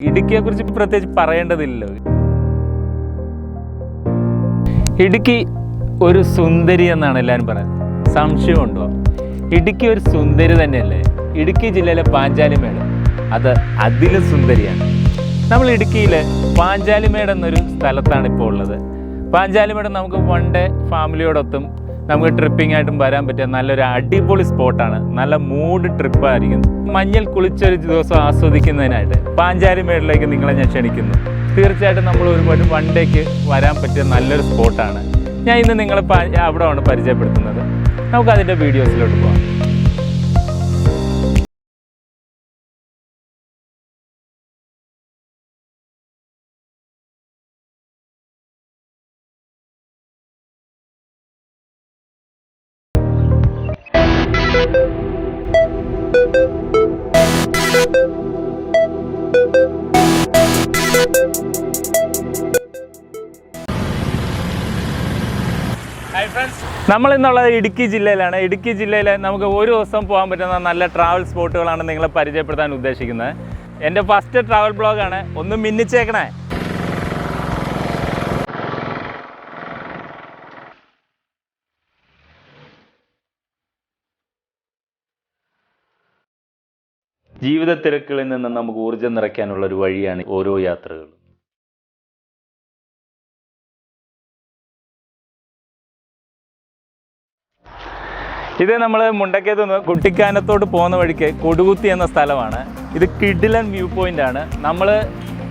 ഇടുക്കിയെ കുറിച്ച് പ്രത്യേകിച്ച് പറയേണ്ടതില്ലല്ലോ. ഇടുക്കി ഒരു സുന്ദരി എന്നാണ് എല്ലാവരും പറയുന്നത്. സംശയമുണ്ടോ? ഇടുക്കി ഒരു സുന്ദരി തന്നെയല്ലേ? ഇടുക്കി ജില്ലയിലെ പാഞ്ചാലിമേട് അത് അതിലും സുന്ദരിയാണ്. നമ്മൾ ഇടുക്കിയിലെ പാഞ്ചാലിമേട് എന്നൊരു സ്ഥലത്താണ് ഇപ്പോൾ ഉള്ളത്. പാഞ്ചാലിമേട് നമുക്ക് വൺ ഡേ ഫാമിലിയോടൊത്തും നമുക്ക് ട്രിപ്പിംഗ് ആയിട്ടും വരാൻ പറ്റിയ നല്ലൊരു അടിപൊളി സ്പോട്ടാണ് നല്ല മൂഡ് ട്രിപ്പായിരിക്കും മഞ്ഞൾ കുളിച്ചൊരു ദിവസം ആസ്വദിക്കുന്നതിനായിട്ട് പാഞ്ചാലിമേടിലേക്ക് നിങ്ങളെ ഞാൻ ക്ഷണിക്കുന്നു. തീർച്ചയായിട്ടും നമ്മൾ ഒരുപാട് വൺ ഡേക്ക് വരാൻ പറ്റിയ നല്ലൊരു സ്പോട്ടാണ് ഞാൻ ഇന്ന് നിങ്ങളെ അവിടെയാണ് പരിചയപ്പെടുത്തുന്നത്. നമുക്ക് അതിന്റെ വീഡിയോസിലോട്ട് പോകാം. നമ്മൾ ഇന്നുള്ളത് ഇടുക്കി ജില്ലയിലാണ്. ഇടുക്കി ജില്ലയിൽ നമുക്ക് ഒരു ദിവസം പോകാൻ പറ്റുന്ന നല്ല ട്രാവൽ സ്പോട്ടുകളാണ് നിങ്ങളെ പരിചയപ്പെടുത്താൻ ഉദ്ദേശിക്കുന്നത്. എന്റെ ഫസ്റ്റ് ട്രാവൽ ബ്ലോഗാണ് ഒന്ന് മിന്നിച്ചേക്കണേ. ജീവിത തിരക്കുകളിൽ നിന്ന് നമുക്ക് ഊർജം നിറയ്ക്കാനുള്ള ഒരു വഴിയാണ് ഓരോ യാത്രകളും. ഇത് നമ്മൾ മുണ്ടക്കയത്ത് നിന്ന് കുട്ടിക്കാനത്തോട്ട് പോകുന്ന വഴിക്ക് കൊടുകുത്തി എന്ന സ്ഥലമാണ്. ഇത് കിഡിലൻ വ്യൂ പോയിന്റ് ആണ്. നമ്മൾ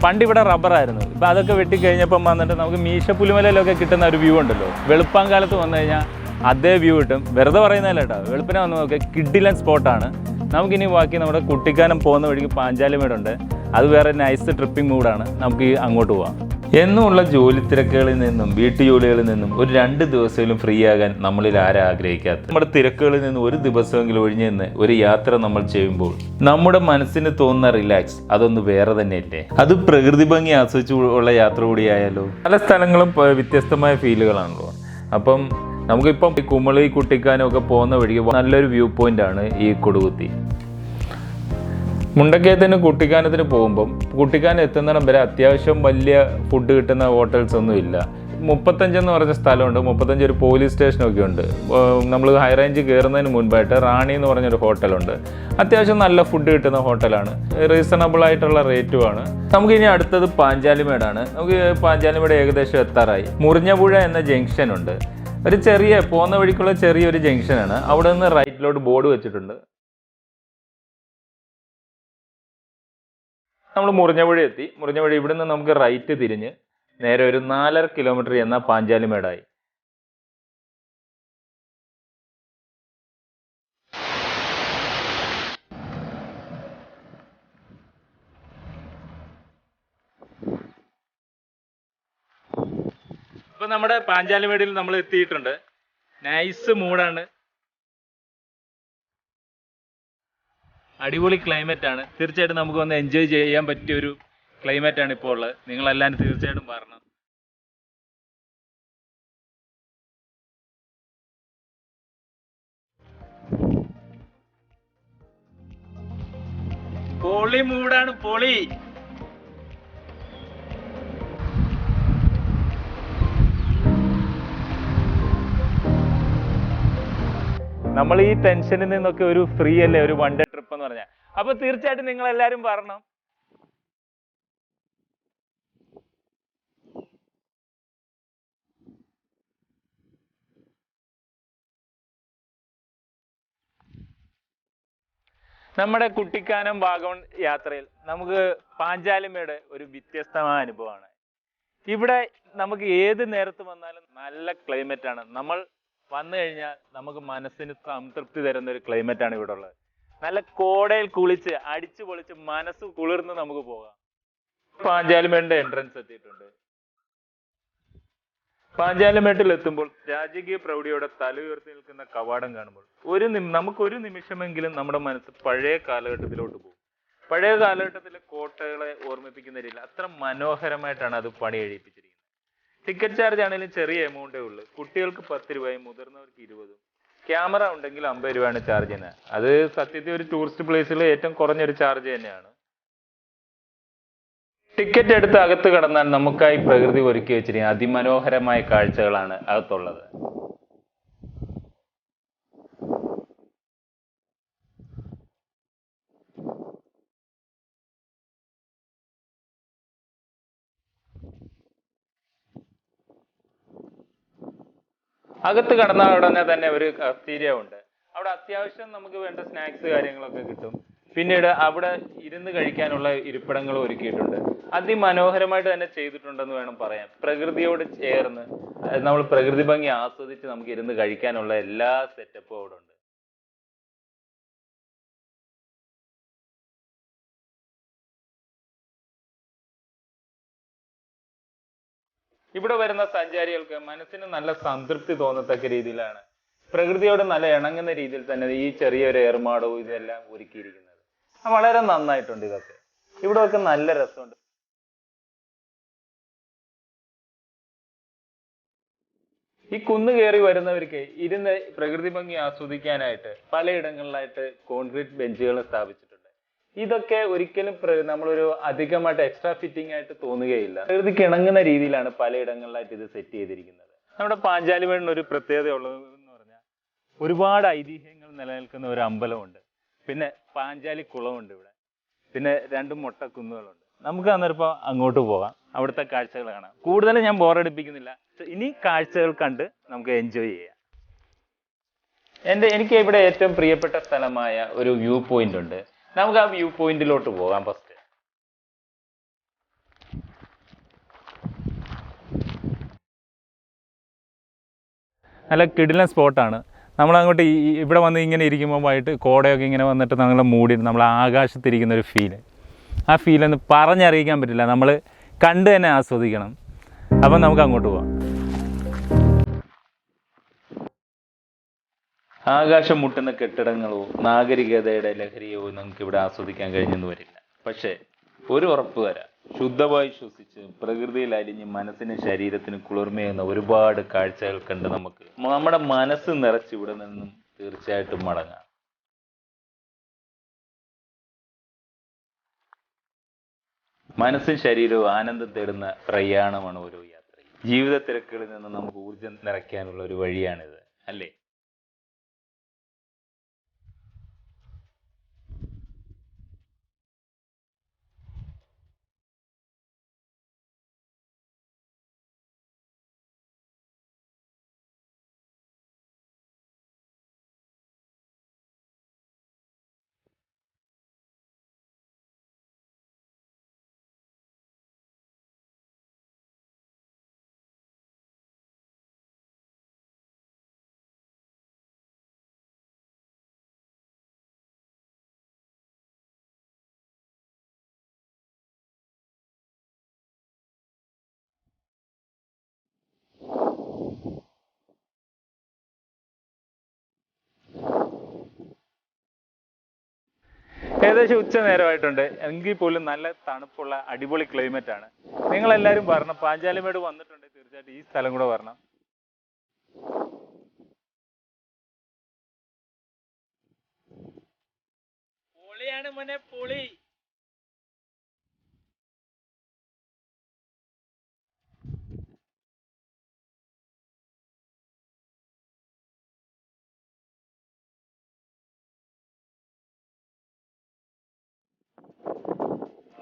പണ്ട് ഇവിടെ റബ്ബറായിരുന്നു ഇപ്പം അതൊക്കെ വെട്ടിക്കഴിഞ്ഞപ്പം വന്നിട്ട് നമുക്ക് മീശപ്പുലിമലയിലൊക്കെ കിട്ടുന്ന ഒരു വ്യൂ ഉണ്ടല്ലോ. വെളുപ്പാൻ കാലത്ത് വന്നു കഴിഞ്ഞാൽ അതേ വ്യൂ കിട്ടും. വെറുതെ പറയുന്നതല്ല കേട്ടോ. വെളുപ്പിനെ വന്ന് നോക്കിയാൽ കിഡിലൻ സ്പോട്ടാണ് നമുക്കിനി ബാക്കി നമ്മുടെ കുട്ടിക്കാനം പോകുന്ന വഴിക്ക് പാഞ്ചാലിമേടുണ്ട് അത് വേറെ നൈസ് ട്രിപ്പിംഗ് മൂഡാണ് നമുക്ക് അങ്ങോട്ട് പോവാം. എന്നുമുള്ള ജോലി തിരക്കുകളിൽ നിന്നും വീട്ടു ജോലികളിൽ നിന്നും ഒരു രണ്ട് ദിവസമെങ്കിലും ഫ്രീ ആകാൻ നമ്മളിൽ ആരാ ആഗ്രഹിക്കാത്ത നമ്മുടെ തിരക്കുകളിൽ നിന്ന് ഒരു ദിവസമെങ്കിലും ഒഴിഞ്ഞു നിന്ന് ഒരു യാത്ര നമ്മൾ ചെയ്യുമ്പോൾ നമ്മുടെ മനസ്സിന് തോന്നുന്ന റിലാക്സ് അതൊന്ന് വേറെ തന്നെയല്ലേ? അത് പ്രകൃതി ഭംഗി ആസ്വദിച്ചു ഉള്ള യാത്ര കൂടിയായാലോ പല സ്ഥലങ്ങളും വ്യത്യസ്തമായ ഫീലുകളാണല്ലോ അപ്പം നമുക്കിപ്പം ഈ കുമളി കുട്ടിക്കാനൊക്കെ പോകുന്ന വഴിക്ക് നല്ലൊരു വ്യൂ പോയിന്റ് ആണ് ഈ കൊടുകുത്തി. മുണ്ടക്കയത്തിന് കുട്ടിക്കാനത്തിന് പോകുമ്പം കുട്ടിക്കാനം എത്തുന്നിടം വരെ അത്യാവശ്യം വലിയ ഫുഡ് കിട്ടുന്ന ഹോട്ടൽസ് ഒന്നും ഇല്ല. മുപ്പത്തഞ്ചെന്ന് പറഞ്ഞ സ്ഥലമുണ്ട്. മുപ്പത്തഞ്ച് ഒരു പോലീസ് സ്റ്റേഷനൊക്കെ ഉണ്ട്. നമ്മൾ ഹൈ റേഞ്ച് കയറുന്നതിന് മുൻപായിട്ട് റാണി എന്ന് പറഞ്ഞൊരു ഹോട്ടലുണ്ട് അത്യാവശ്യം നല്ല ഫുഡ് കിട്ടുന്ന ഹോട്ടലാണ് റീസണബിൾ ആയിട്ടുള്ള റേറ്റുമാണ് നമുക്കിനി അടുത്തത് പാഞ്ചാലിമേടാണ്. നമുക്ക് പാഞ്ചാലിമേട് ഏകദേശം എത്താറായി. മുറിഞ്ഞപുഴ എന്ന ജംഗ്ഷൻ ഉണ്ട്. ഒരു ചെറിയ പോകുന്ന വഴിക്കുള്ള ചെറിയൊരു ജംഗ്ഷനാണ്. അവിടെ നിന്ന് റൈറ്റിലോട്ട് ബോർഡ് വെച്ചിട്ടുണ്ട്. നമ്മൾ മുറിഞ്ഞവഴി എത്തി. മുറിഞ്ഞവഴി ഇവിടുന്ന് നമുക്ക് റൈറ്റ് തിരിഞ്ഞ് നേരെ ഒരു നാലര കിലോമീറ്റർ എന്ന പാഞ്ചാലിമേടായി. ഇപ്പൊ നമ്മുടെ പാഞ്ചാലിമേടിയിൽ നമ്മൾ എത്തിയിട്ടുണ്ട്. നൈസ് മൂഡാണ്. അടിപൊളി ക്ലൈമറ്റ് ആണ്. തീർച്ചയായിട്ടും നമുക്ക് വന്ന് എൻജോയ് ചെയ്യാൻ പറ്റിയ ഒരു ക്ലൈമറ്റ് ആണ് ഇപ്പോൾ ഉള്ളത്. നിങ്ങളെല്ലാവരും തീർച്ചയായിട്ടും പറഞ്ഞു പൊളി മൂടാണ് പൊളി. നമ്മൾ ഈ ടെൻഷനിൽ നിന്നൊക്കെ ഒരു ഫ്രീ അല്ലേ? ഒരു വൺ ഡേ ട്രിപ്പ് എന്ന് പറഞ്ഞാൽ. അപ്പൊ തീർച്ചയായിട്ടും നിങ്ങൾ എല്ലാവരും പറഞ്ഞു നമ്മുടെ കുട്ടിക്കാനം ഭാഗവൺ യാത്രയിൽ നമുക്ക് പാഞ്ചാലിമയുടെ ഒരു വ്യത്യസ്തമായ അനുഭവമാണ്. ഇവിടെ നമുക്ക് ഏത് നേരത്ത് വന്നാലും നല്ല ക്ലൈമറ്റ് ആണ്. നമ്മൾ വന്നു കഴിഞ്ഞാൽ നമുക്ക് മനസ്സിന് സംതൃപ്തി തരുന്ന ഒരു ക്ലൈമറ്റ് ആണ് ഇവിടെ ഉള്ളത്. നല്ല കോടയിൽ കുളിച്ച് അടിച്ചു പൊളിച്ച് മനസ്സ് കുളിർന്ന് നമുക്ക് പോകാം. പാഞ്ചാലിമേടിന്റെ എൻട്രൻസ് എത്തിയിട്ടുണ്ട്. പാഞ്ചാലിമേട്ടിൽ എത്തുമ്പോൾ രാജകീയ പ്രൗഢിയോടെ തല ഉയർത്തി നിൽക്കുന്ന കവാടം കാണുമ്പോൾ ഒരു നമുക്ക് ഒരു നിമിഷമെങ്കിലും നമ്മുടെ മനസ്സ് പഴയ കാലഘട്ടത്തിലോട്ട് പോകും. പഴയ കാലഘട്ടത്തിലെ കോട്ടകളെ ഓർമ്മിപ്പിക്കുന്ന രീതിയിൽ അത്ര മനോഹരമായിട്ടാണ് അത് പണി കഴിപ്പിച്ചിരിക്കുന്നത് ടിക്കറ്റ് ചാർജ് ആണെങ്കിലും ചെറിയ എമൗണ്ടേ ഉള്ളൂ. കുട്ടികൾക്ക് പത്ത് രൂപയും മുതിർന്നവർക്ക് ഇരുപതും. ക്യാമറ ഉണ്ടെങ്കിൽ അമ്പത് രൂപയാണ് ചാർജ് ചെയ്യുന്നത്. അത് സത്യത്തിൽ ഒരു ടൂറിസ്റ്റ് പ്ലേസിൽ ഏറ്റവും കുറഞ്ഞൊരു ചാർജ് തന്നെയാണ്. ടിക്കറ്റ് എടുത്ത് അകത്ത് കടന്നാൽ നമുക്കായി പ്രകൃതി ഒരുക്കി വെച്ചിരിക്കുന്ന അതിമനോഹരമായ കാഴ്ചകളാണ് അകത്തുള്ളത്. അകത്ത് കടന്ന ഉടനെ തന്നെ ഒരു കഫ്റ്റീരിയ ഉണ്ട്. അവിടെ അത്യാവശ്യം നമുക്ക് വേണ്ട സ്നാക്സ് കാര്യങ്ങളൊക്കെ കിട്ടും. പിന്നീട് അവിടെ ഇരുന്ന് കഴിക്കാനുള്ള ഇരിപ്പിടങ്ങൾ ഒരുക്കിയിട്ടുണ്ട്. അതിമനോഹരമായിട്ട് തന്നെ ചെയ്തിട്ടുണ്ടെന്ന് വേണം പറയാൻ. പ്രകൃതിയോട് ചേർന്ന് നമ്മൾ പ്രകൃതി ഭംഗി ആസ്വദിച്ച് നമുക്ക് ഇരുന്ന് കഴിക്കാനുള്ള എല്ലാ സെറ്റപ്പും ഇവിടെ വരുന്ന സഞ്ചാരികൾക്ക് മനസ്സിന് നല്ല സംതൃപ്തി തോന്നത്തക്ക രീതിയിലാണ്. പ്രകൃതിയോട് നല്ല ഇണങ്ങുന്ന രീതിയിൽ തന്നെ ഈ ചെറിയൊരു ഏർമാടവും ഇതെല്ലാം ഒരുക്കിയിരിക്കുന്നത്. വളരെ നന്നായിട്ടുണ്ട് ഇതൊക്കെ. ഇവിടെ ഒക്കെ നല്ല രസമുണ്ട്. ഈ കുന്ന് കയറി വരുന്നവർക്ക് ഇരുന്ന് പ്രകൃതി ഭംഗി ആസ്വദിക്കാനായിട്ട് പലയിടങ്ങളിലായിട്ട് കോൺക്രീറ്റ് ബെഞ്ചുകൾ സ്ഥാപിച്ചിട്ടുണ്ട് ഇതൊക്കെ ഒരിക്കലും നമ്മളൊരു അധികമായിട്ട് എക്സ്ട്രാ ഫിറ്റിംഗ് ആയിട്ട് തോന്നുകയില്ല. പ്രകൃതിക്ക് ഇണങ്ങുന്ന രീതിയിലാണ് പലയിടങ്ങളിലായിട്ട് ഇത് സെറ്റ് ചെയ്തിരിക്കുന്നത്. നമ്മുടെ പാഞ്ചാലിമേടിന് ഒരു പ്രത്യേകത ഉള്ളത് എന്ന് പറഞ്ഞാൽ ഒരുപാട് ഐതിഹ്യങ്ങൾ നിലനിൽക്കുന്ന ഒരു അമ്പലമുണ്ട്. പിന്നെ പാഞ്ചാലി കുളമുണ്ട് ഇവിടെ. പിന്നെ രണ്ട് മുട്ടക്കുന്നുകളുണ്ട്. നമുക്ക് അന്നേരപ്പോൾ അങ്ങോട്ട് പോകാം. അവിടുത്തെ കാഴ്ചകൾ കാണാം. കൂടുതലും ഞാൻ ബോറടിപ്പിക്കുന്നില്ല ഇനി കാഴ്ചകൾ കണ്ട് നമുക്ക് എൻജോയ് ചെയ്യാം. എന്റെ എനിക്ക് ഇവിടെ ഏറ്റവും പ്രിയപ്പെട്ട സ്ഥലമായ ഒരു വ്യൂ പോയിന്റ് ഉണ്ട്. നമുക്ക് ആ വ്യൂ പോയിന്റിലോട്ട് പോകാം ഫസ്റ്റ് നല്ല കിടിലൻ സ്പോട്ടാണ്. നമ്മൾ ഈ- ഇവിടെ വന്ന് ഇങ്ങനെ ഇരിക്കുമ്പോൾ ആയിട്ട് കോടയൊക്കെ ഇങ്ങനെ വന്നിട്ട് നമ്മളെ മൂടി നമ്മൾ ആകാശത്തിരിക്കുന്ന ഒരു ഫീൽ ആ ഫീലൊന്ന് പറഞ്ഞറിയിക്കാൻ പറ്റില്ല. നമ്മൾ കണ്ട് തന്നെ ആസ്വദിക്കണം. അപ്പം നമുക്ക് അങ്ങോട്ട് പോവാം. ആകാശം മുട്ടുന്ന കെട്ടിടങ്ങളോ നാഗരികതയുടെ ലഹരിയോ നമുക്ക് ഇവിടെ ആസ്വദിക്കാൻ കഴിഞ്ഞെന്ന് വരില്ല. പക്ഷേ ഒരു ഉറപ്പ് തരാം ശുദ്ധമായി ശ്വസിച്ച് പ്രകൃതിയിൽ അലിഞ്ഞ് മനസ്സിന് ശരീരത്തിന് കുളിർമയുന്ന ഒരുപാട് കാഴ്ചകൾ കണ്ട് നമുക്ക് നമ്മുടെ മനസ്സ് നിറച്ച് ഇവിടെ നിന്നും തീർച്ചയായിട്ടും മടങ്ങാം. മനസ്സും ശരീരവും ആനന്ദം തേടുന്ന പ്രയാണമാണ് ഓരോ യാത്രയും. ജീവിത തിരക്കുകളിൽ നിന്ന് നമുക്ക് ഊർജം നിറയ്ക്കാനുള്ള ഒരു വഴിയാണിത് അല്ലേ? ഏകദേശം ഉച്ച നേരമായിട്ടുണ്ട്. എങ്കിൽ പോലും നല്ല തണുപ്പുള്ള അടിപൊളി ക്ലൈമറ്റ് ആണ്. നിങ്ങൾ എല്ലാരും വരണം. പാഞ്ചാലിമേട് വന്നിട്ടുണ്ട്. തീർച്ചയായിട്ടും ഈ സ്ഥലം കൂടെ വരണം. പൊളിയാണ് മോനെ പൊളി.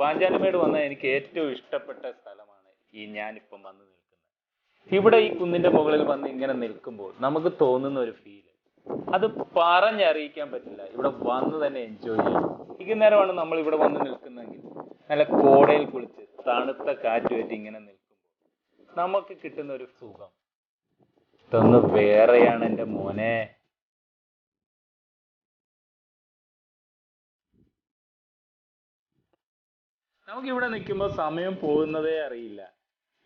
പാഞ്ചാലിമേട് വന്ന എനിക്ക് ഏറ്റവും ഇഷ്ടപ്പെട്ട സ്ഥലമാണ് ഈ ഞാനിപ്പം വന്ന് നിൽക്കുന്നത്. ഇവിടെ ഈ കുന്നിന്റെ മുകളിൽ വന്ന് ഇങ്ങനെ നിൽക്കുമ്പോൾ നമുക്ക് തോന്നുന്ന ഒരു ഫീൽ അത് പറഞ്ഞറിയിക്കാൻ പറ്റില്ല. ഇവിടെ വന്ന് തന്നെ എൻജോയ് ചെയ്യാം നേരമാണ് നമ്മൾ ഇവിടെ വന്ന് നിൽക്കുന്നതെങ്കിൽ. നല്ല കോടയിൽ കുളിച്ച് തണുത്ത കാറ്റ് വെറ്റി ഇങ്ങനെ നിൽക്കുമ്പോൾ നമുക്ക് കിട്ടുന്ന ഒരു സുഖം. ഇതൊന്ന് വേറെയാണ് എന്റെ മോനെ. നമുക്ക് ഇവിടെ നിൽക്കുമ്പോൾ സമയം പോകുന്നതേ അറിയില്ല.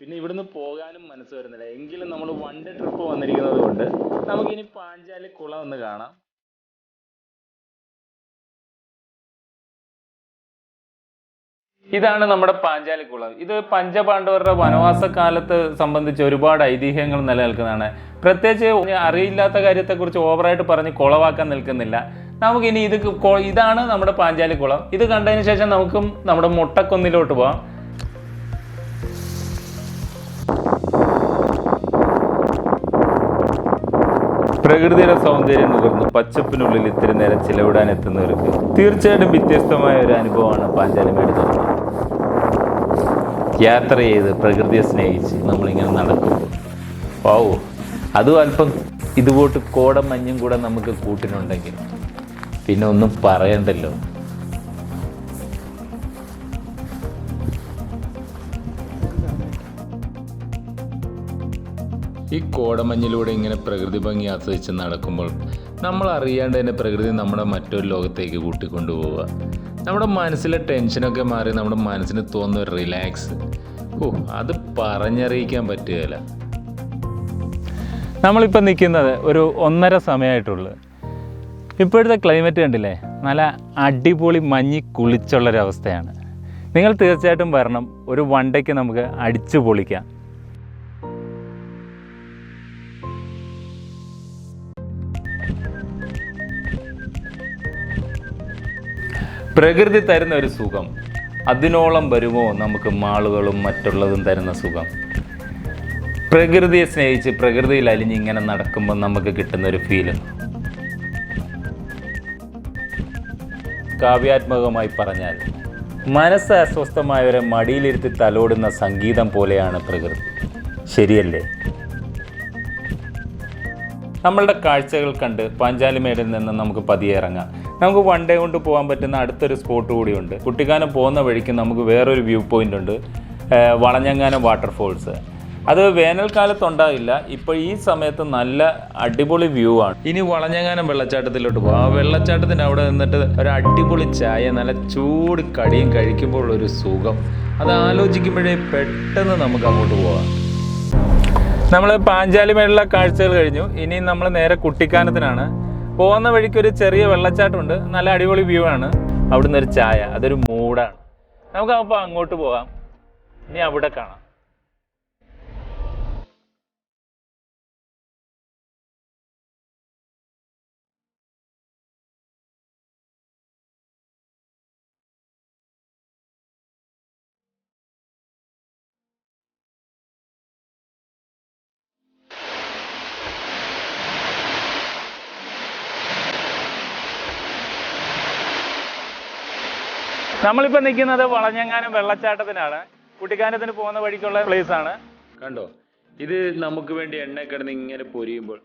പിന്നെ ഇവിടുന്ന് പോകാനും മനസ്സ് വരുന്നില്ല. എങ്കിലും നമ്മൾ വൺ ഡേ ട്രിപ്പ് വന്നിരിക്കുന്നത് കൊണ്ട് നമുക്കിനി പാഞ്ചാലി കുളം ഒന്ന് കാണാം. ഇതാണ് നമ്മുടെ പാഞ്ചാലി കുളം. ഇത് പഞ്ചപാണ്ഡവരുടെ വനവാസ കാലത്ത് സംബന്ധിച്ച് ഒരുപാട് ഐതിഹ്യങ്ങൾ നിലനിൽക്കുന്നതാണ്. പ്രത്യേകിച്ച് അറിയില്ലാത്ത കാര്യത്തെക്കുറിച്ച് ഓവറായിട്ട് പറഞ്ഞ് കുളവാക്കാൻ നിൽക്കുന്നില്ല. നമുക്കിനി ഇത് ഇതാണ് നമ്മുടെ പാഞ്ചാലിക്കുളം ഇത് കണ്ടതിന് ശേഷം നമുക്കും നമ്മുടെ മുട്ടക്കൊന്നിലോട്ട് പോവാം. പ്രകൃതിയുടെ സൗന്ദര്യം നുകർന്ന് പച്ചപ്പിനുള്ളിൽ ഇത്തിരി നേരം ചിലവിടാൻ എത്തുന്നവർക്ക് തീർച്ചയായിട്ടും വ്യത്യസ്തമായ ഒരു അനുഭവമാണ് പാഞ്ചാലിമേട് തുറന്നത്. യാത്ര ചെയ്ത് പ്രകൃതിയെ സ്നേഹിച്ച് നമ്മളിങ്ങനെ നടക്കുമ്പോൾ. ഓ അതും അല്പം ഇതുപോട്ട് കോടം മഞ്ഞും കൂടെ നമുക്ക് കൂട്ടിനുണ്ടെങ്കിൽ പിന്നെ ഒന്നും പറയണ്ടല്ലോ. ഈ കോടമഞ്ഞിലൂടെ ഇങ്ങനെ പ്രകൃതി ഭംഗി ആസ്വദിച്ച് നടക്കുമ്പോൾ നമ്മൾ അറിയാണ്ട് തന്നെ പ്രകൃതി നമ്മുടെ മറ്റൊരു ലോകത്തേക്ക് കൂട്ടിക്കൊണ്ടുപോവുക. നമ്മുടെ മനസ്സിലെ ടെൻഷനൊക്കെ മാറി നമ്മുടെ മനസ്സിന് തോന്നുന്ന ഒരു റിലാക്സ് ഓ അത് പറഞ്ഞറിയിക്കാൻ പറ്റുകയില്ല. നമ്മളിപ്പോൾ നിൽക്കുന്നത് ഒരു ഒന്നര സമയമായിട്ടുള്ളൂ ഇപ്പോഴത്തെ ക്ലൈമറ്റ് കണ്ടില്ലേ? നല്ല അടിപൊളി മഞ്ഞി കുളിച്ചുള്ളൊരവസ്ഥയാണ്. നിങ്ങൾ തീർച്ചയായിട്ടും വരണം. ഒരു വണ്ടയ്ക്ക് നമുക്ക് അടിച്ചു പൊളിക്കാം. പ്രകൃതി തരുന്ന ഒരു സുഖം. അതിനോളം വരുമോ നമുക്ക് മാളുകളും മറ്റുള്ളതും തരുന്ന സുഖം? പ്രകൃതിയെ സ്നേഹിച്ച് പ്രകൃതിയിൽ അലിഞ്ഞ് ഇങ്ങനെ നടക്കുമ്പോൾ നമുക്ക് കിട്ടുന്ന ഒരു ഫീൽ കാവ്യാത്മകമായി പറഞ്ഞാൽ മനസ്സ് അസ്വസ്ഥമായവരെ മടിയിലിരുത്തി തലോടുന്ന സംഗീതം പോലെയാണ് പ്രകൃതി. ശരിയല്ലേ? നമ്മളുടെ കാഴ്ചകൾ കണ്ട് പാഞ്ചാലിമേടിൽ നിന്ന് നമുക്ക് പതിയെ ഇറങ്ങാം. നമുക്ക് വൺ ഡേ കൊണ്ട് പോകാൻ പറ്റുന്ന അടുത്തൊരു സ്പോട്ട് കൂടിയുണ്ട് കുട്ടിക്കാനം പോകുന്ന വഴിക്ക് നമുക്ക് വേറൊരു വ്യൂ പോയിന്റ് ഉണ്ട് വളഞ്ഞങ്ങാനം വാട്ടർഫോൾസ് അത് വേനൽക്കാലത്ത് ഉണ്ടാവില്ല ഇപ്പോൾ ഈ സമയത്ത് നല്ല അടിപൊളി വ്യൂ ആണ്. ഇനി വളഞ്ഞങ്ങാനം വെള്ളച്ചാട്ടത്തിലോട്ട് പോകാം. ആ വെള്ളച്ചാട്ടത്തിന്റെ അവിടെ നിന്നിട്ട് ഒരു അടിപൊളി ചായ നല്ല ചൂട് കടിയും കഴിക്കുമ്പോൾ ഒരു സുഖം. അത് ആലോചിക്കുമ്പോഴേ പെട്ടെന്ന് നമുക്ക് അങ്ങോട്ട് പോവാം. നമ്മൾ പാഞ്ചാലി മേളിലെ കാഴ്ചകൾ കഴിഞ്ഞു. ഇനി നമ്മൾ നേരെ കുട്ടിക്കാനത്തിനാണ്. പോകുന്ന വഴിക്ക് ഒരു ചെറിയ വെള്ളച്ചാട്ടമുണ്ട്. നല്ല അടിപൊളി വ്യൂ ആണ്. അവിടുന്ന് ഒരു ചായ. അതൊരു മൂടാണ്. നമുക്ക് അപ്പോൾ അങ്ങോട്ട് പോകാം ഇനി അവിടെ കാണാം. നമ്മളിപ്പോൾ നിൽക്കുന്നത് വളഞ്ഞങ്ങാനം വെള്ളച്ചാട്ടത്തിനാണ്. കുട്ടിക്കാനത്തിന് പോകുന്ന വഴിക്കുള്ള പ്ലേസ് ആണ്. കണ്ടോ? ഇത് നമുക്ക് വേണ്ടി എണ്ണ കിടന്ന് ഇങ്ങനെ പൊരിയുമ്പോൾ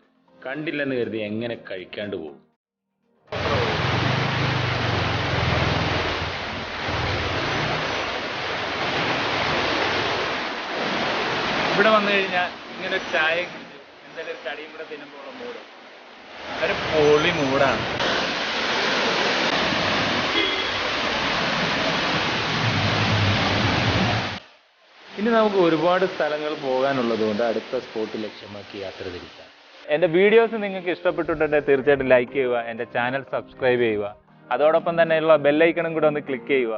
കണ്ടില്ലെന്ന് കരുതി എങ്ങനെ കഴിക്കാണ്ട് പോകും. ഇവിടെ വന്നു കഴിഞ്ഞാൽ ഇങ്ങനെ ചായ എന്തായാലും ഒരു കടിയും കൂടെ തിന്നുമ്പോൾ മൂട് ഒരു പൊളി മൂടാണ് ഇനി നമുക്ക് ഒരുപാട് സ്ഥലങ്ങൾ പോകാനുള്ളത് കൊണ്ട് അടുത്ത സ്പോട്ട് ലക്ഷ്യമാക്കി യാത്ര തിരിക്കാം. എന്റെ വീഡിയോസ് നിങ്ങൾക്ക് ഇഷ്ടപ്പെട്ടിട്ടുണ്ടെങ്കിൽ തീർച്ചയായിട്ടും ലൈക്ക് ചെയ്യുക എന്റെ ചാനൽ സബ്സ്ക്രൈബ് ചെയ്യുക. അതോടൊപ്പം തന്നെയുള്ള ബെല്ലൈക്കണും കൂടെ ഒന്ന് ക്ലിക്ക് ചെയ്യുക.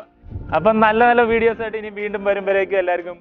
അപ്പം നല്ല നല്ല വീഡിയോസ് ആയിട്ട് ഇനി വീണ്ടും വരുമ്പോഴേക്കും എല്ലാവർക്കും